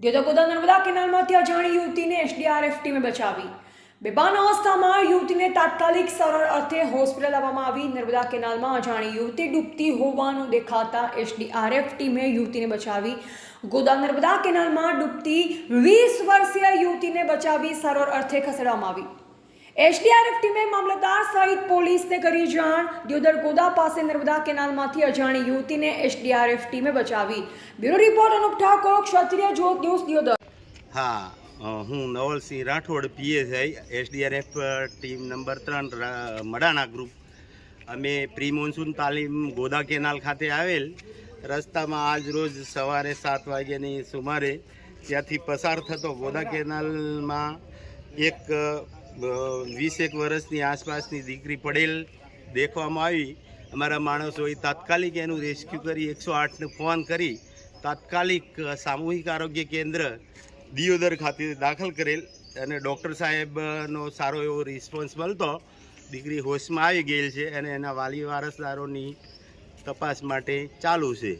દેદગોદા નર્મદા કેનાલમાંથી અજાણી યુવતીને એસડીઆરએફ ટીમે બચાવી. બેભાન અવસ્થામાં યુવતીને તાત્કાલિક સરળ અર્થે હોસ્પિટલ લાવવામાં આવી. નર્મદા કેનાલમાં અજાણી યુવતી ડૂબતી હોવાનું દેખાતા એસડીઆરએફ ટીમે યુવતીને બચાવી. ગોદા નર્મદા કેનાલમાં ડૂબતી વીસ વર્ષીય યુવતીને બચાવી સરળ અર્થે ખસેડવામાં આવી. એસડીઆરએફ ટીમે મામલતદાર સહિત પોલીસને કરી જાણ. દિયોદર ગોદા પાસે નર્મદા કેનાલમાંથી અજાણી યુવતીને એસડીઆરએફ ટીમે બચાવી. Bureau report Anup Thakor, Kshatriya Jyot news, Deodar. હા હું Navalsinh Rathod, PSI SDRF team number ત્રણ મડાણા ગ્રુપ. અમે પ્રી મોન્સૂન તાલીમ ગોદા કેનાલ ખાતે આવેલ. રસ્તામાં આજ રોજ સવારે સાત વાગ્યાની સુમારે ત્યાંથી પસાર થતો ગોદા કેનાલમાં એક વીસેક વર્ષની આસપાસની દીકરી પડેલ દેખવામાં આવી. અમારા માણસોએ તાત્કાલિક એનું રેસ્ક્યુ કરી, એકસો આઠને ફોન કરી. તાત્કાલિક સામૂહિક આરોગ્ય કેન્દ્ર દિયોદર ખાતે દાખલ કરેલ અને ડૉક્ટર સાહેબનો સારો એવો રિસ્પોન્સ મળતો, દીકરી હોશમાં આવી ગયેલ છે અને એના વાલી વારસદારોની તપાસ માટે ચાલુ છે.